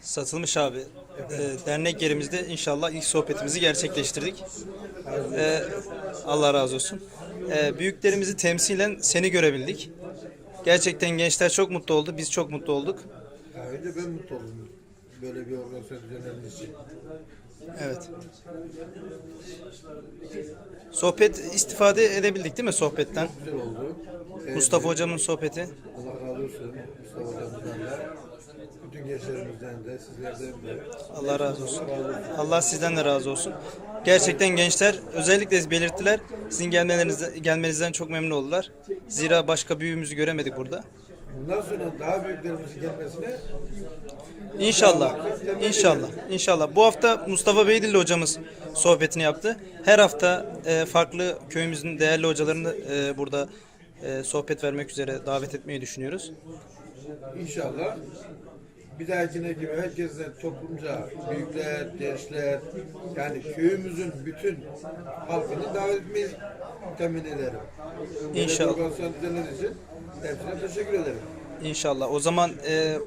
Satılmış abi. Ee, dernek yerimizde inşallah ilk sohbetimizi gerçekleştirdik. Ee, Allah razı olsun. Ee, büyüklerimizi temsilen seni görebildik. Gerçekten gençler çok mutlu oldu. Biz çok mutlu olduk. Ya önce ben mutlu oldum. Böyle bir organizasyon düzenlendiği için. Evet. Sohbet istifade edebildik değil mi sohbetten? Güzel oldu. Mustafa hocamın sohbeti. Allah razı olsun. Mustafa hocamızdan da. Bütün gençlerimizden de, sizlerden de. Allah razı olsun. Allah sizden de razı olsun. Gerçekten gençler özellikle belirttiler. Sizin gelmeleriniz, gelmenizden çok memnun oldular. Zira başka büyüğümüzü göremedik burada. Bundan sonra daha büyüklerimizin gelmesine İnşallah. İnşallah. İnşallah. Bu hafta Mustafa Beydilli hocamız sohbetini yaptı. Her hafta e, farklı köyümüzün değerli hocalarını e, burada e, sohbet vermek üzere davet etmeyi düşünüyoruz. inşallah bir dahakine gibi herkesten toplumca büyükler, gençler yani köyümüzün bütün halkını davet etmeyi temin ederim. İnşallah. organizasyon için hepsine teşekkür ederim. İnşallah. O zaman e,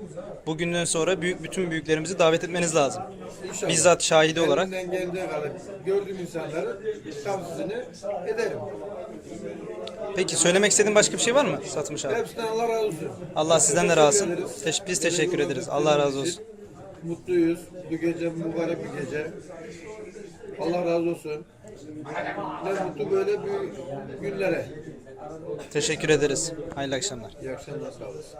bugünden sonra büyük bütün büyüklerimizi davet etmeniz lazım. İnşallah. Bizzat şahidi olarak. Elimden geldiği kadar gördüğüm insanları tavsiyesini ederim. Peki söylemek istediğin başka bir şey var mı Satmış abi? Hepsinden Allah razı olsun. Allah sizden de razı olsun. Teşekkür ederiz. Teş- biz teşekkür ederiz. Allah razı olsun. Mutluyuz. Bu gece mübarek bir gece. Allah razı olsun. Ne mutlu böyle bir günlere. Teşekkür ederiz. Hayırlı akşamlar. İyi akşamlar sağ olasın.